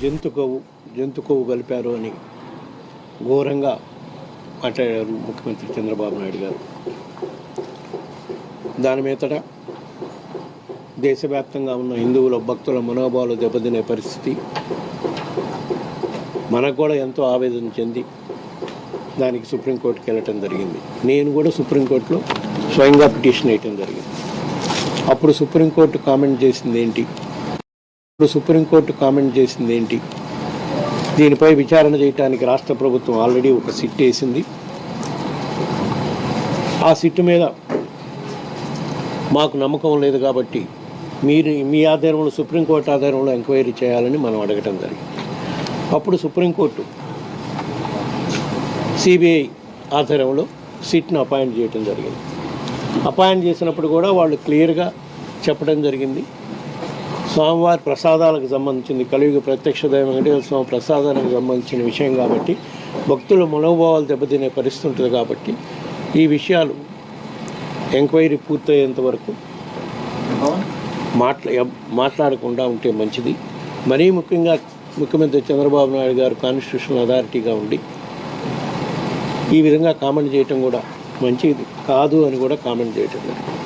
జంతు కొవ్వు జంతు కొవ్వు కలిపారు అని ఘోరంగా మాట్లాడారు ముఖ్యమంత్రి చంద్రబాబు నాయుడు గారు. దాని మీదట దేశవ్యాప్తంగా ఉన్న హిందువుల భక్తుల మనోభావాలు దెబ్బతినే పరిస్థితి మనకు కూడా ఎంతో ఆవేదన చెంది దానికి సుప్రీంకోర్టుకి వెళ్ళటం జరిగింది. నేను కూడా సుప్రీంకోర్టులో స్వయంగా పిటిషన్ వేయటం జరిగింది. అప్పుడు సుప్రీంకోర్టు కామెంట్ చేసింది ఏంటి? ఇప్పుడు సుప్రీంకోర్టు కామెంట్ చేసింది ఏంటి? దీనిపై విచారణ చేయడానికి రాష్ట్ర ప్రభుత్వం ఆల్రెడీ ఒక సిట్ వేసింది. ఆ సిట్ మీద మాకు నమ్మకం లేదు కాబట్టి మీరు మీ ఆధారంలో సుప్రీంకోర్టు ఆధారంలో ఎంక్వైరీ చేయాలని మనం అడగటం జరిగింది. అప్పుడు సుప్రీంకోర్టు సిబిఐ ఆధారంలో సిట్ను అపాయింట్ చేయటం జరిగింది. అపాయింట్ చేసినప్పుడు కూడా వాళ్ళు క్లియర్గా చెప్పడం జరిగింది. స్వామివారి ప్రసాదాలకు సంబంధించింది. కలియుగ ప్రత్యక్ష దైవం వెంకటేశ్వర స్వామి ప్రసాదానికి సంబంధించిన విషయం కాబట్టి భక్తుల మనోభావాలు దెబ్బతినే పరిస్థితి ఉంటుంది కాబట్టి ఈ విషయాలు ఎంక్వైరీ పూర్తయ్యేంత వరకు మాట్లా మాట్లాడకుండా ఉంటే మంచిది. మరీ ముఖ్యంగా ముఖ్యమంత్రి చంద్రబాబు నాయుడు గారు కాన్స్టిట్యూషనల్ అథారిటీగా ఉండి ఈ విధంగా కామెంట్ చేయటం కూడా మంచిది కాదు అని కూడా కామెంట్ చేయటం జరిగింది.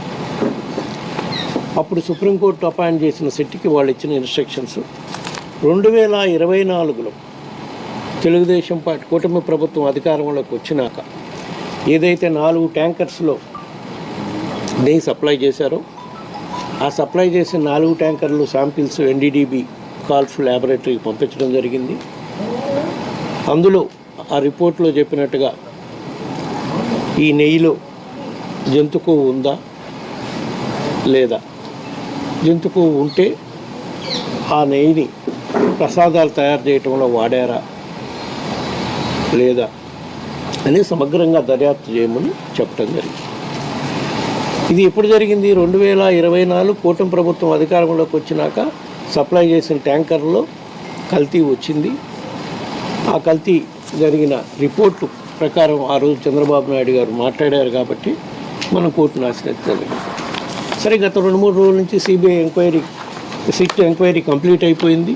అప్పుడు సుప్రీంకోర్టు అపాయింట్ చేసిన సిట్టికి వాళ్ళు ఇచ్చిన ఇన్స్ట్రక్షన్స్ రెండు వేల ఇరవై నాలుగులో తెలుగుదేశం పార్టీ కూటమి ప్రభుత్వం అధికారంలోకి వచ్చినాక ఏదైతే నాలుగు ట్యాంకర్స్లో నెయ్యి సప్లై చేశారో ఆ సప్లై చేసిన నాలుగు ట్యాంకర్లు శాంపిల్స్ ఎన్డీడీబీ కాల్ఫ్ ల్యాబొరేటరీకి పంపించడం జరిగింది. అందులో ఆ రిపోర్ట్లో చెప్పినట్టుగా ఈ నెయ్యిలో జంతుకు ఉందా లేదా జంతుకు ఉంటే ఆ నెయ్యిని ప్రసాదాలు తయారు చేయటంలో వాడారా లేదా అని సమగ్రంగా దర్యాప్తు చేయమని చెప్పడం జరిగింది. ఇది ఎప్పుడు జరిగింది? రెండు వేల ఇరవై నాలుగు కూటమి ప్రభుత్వం అధికారంలోకి వచ్చినాక సప్లై చేసిన ట్యాంకర్లో కల్తీ వచ్చింది. ఆ కల్తీ జరిగిన రిపోర్టు ప్రకారం ఆ రోజు చంద్రబాబు నాయుడు గారు మాట్లాడారు కాబట్టి మనం కోర్టును ఆశ్రయించాలి సరే గత రెండు మూడు రోజుల నుంచి CBI enquiry SIT enquiry complete అయిపోయింది.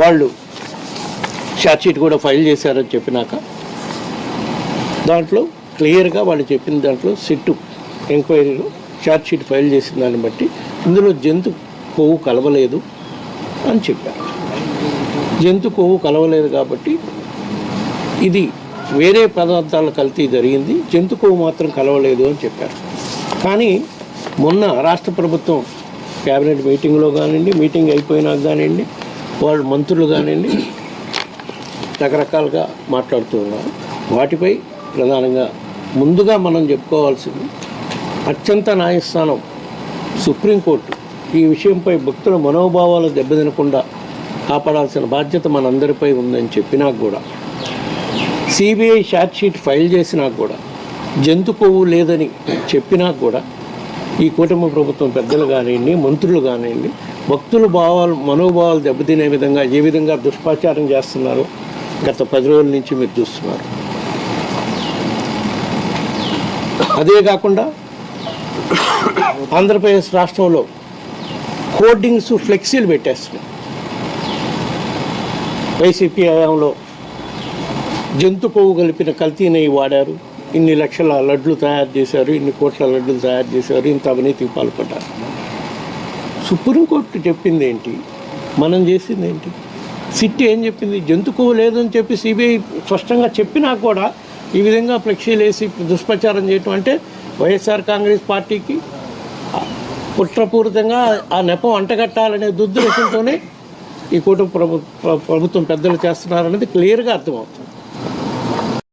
వాళ్ళు షార్ట్షీట్ కూడా ఫైల్ చేశారని చెప్పినాక దాంట్లో క్లియర్గా వాళ్ళు చెప్పిన దాంట్లో సిట్టు ఎంక్వైరీలో షార్ట్షీట్ ఫైల్ చేసిన దాన్ని బట్టి ఇందులో జంతు కొవ్వు కలవలేదు అని చెప్పారు. జంతు కొవ్వు కలవలేదు కాబట్టి ఇది వేరే పదార్థాల కల్తీ జరిగింది జంతు కొవ్వు మాత్రం కలవలేదు అని చెప్పారు. కానీ మొన్న రాష్ట్ర ప్రభుత్వం క్యాబినెట్ మీటింగ్లో కానివ్వండి మీటింగ్ అయిపోయినాక కానివ్వండి వాళ్ళు మంత్రులు కానివ్వండి రకరకాలుగా మాట్లాడుతూ ఉన్నారు. వాటిపై ప్రధానంగా ముందుగా మనం చెప్పుకోవాల్సింది అత్యంత న్యాయస్థానం సుప్రీంకోర్టు. ఈ విషయంపై భక్తుల మనోభావాలు దెబ్బతినకుండా కాపాడాల్సిన బాధ్యత మనందరిపై ఉందని చెప్పినా కూడా సిబిఐ షార్ట్షీట్ ఫైల్ చేసినా కూడా జంతు కొవ్వు లేదని చెప్పినా కూడా ఈ కూటమి ప్రభుత్వం పెద్దలు కానివ్వండి మంత్రులు కానివ్వండి భక్తుల భావాలు మనోభావాలు దెబ్బతినే విధంగా ఏ విధంగా దుష్ప్రచారం చేస్తున్నారో గత పది రోజుల నుంచి మీరు చూస్తున్నారు. అదే కాకుండా ఆంధ్రప్రదేశ్ రాష్ట్రంలో హోర్డింగ్స్ ఫ్లెక్సీలు పెట్టేస్తున్నాయి. వైసీపీ హయాంలో జంతు కొవ్వు కలిపిన కల్తీనవి వాడారు. ఇన్ని లక్షల లడ్లు తయారు చేశారు ఇన్ని కోట్ల లడ్లు తయారు చేశారు ఇంత అవినీతికి పాల్పడ్డారు. సుప్రీంకోర్టు చెప్పింది ఏంటి మనం చేసింది ఏంటి సిట్ ఏం చెప్పింది? జంతుకు లేదని చెప్పి సిబిఐ స్పష్టంగా చెప్పినా కూడా ఈ విధంగా ఫ్లెక్సీలు వేసి దుష్ప్రచారం చేయటం అంటే వైఎస్ఆర్ కాంగ్రెస్ పార్టీకి కుట్రపూరితంగా ఆ నెపం అంటగట్టాలనే దుద్దేశంతోనే ఈ కూటమి ప్రభు ప్రభుత్వం పెద్దలు చేస్తున్నారనేది క్లియర్గా అర్థమవుతుంది.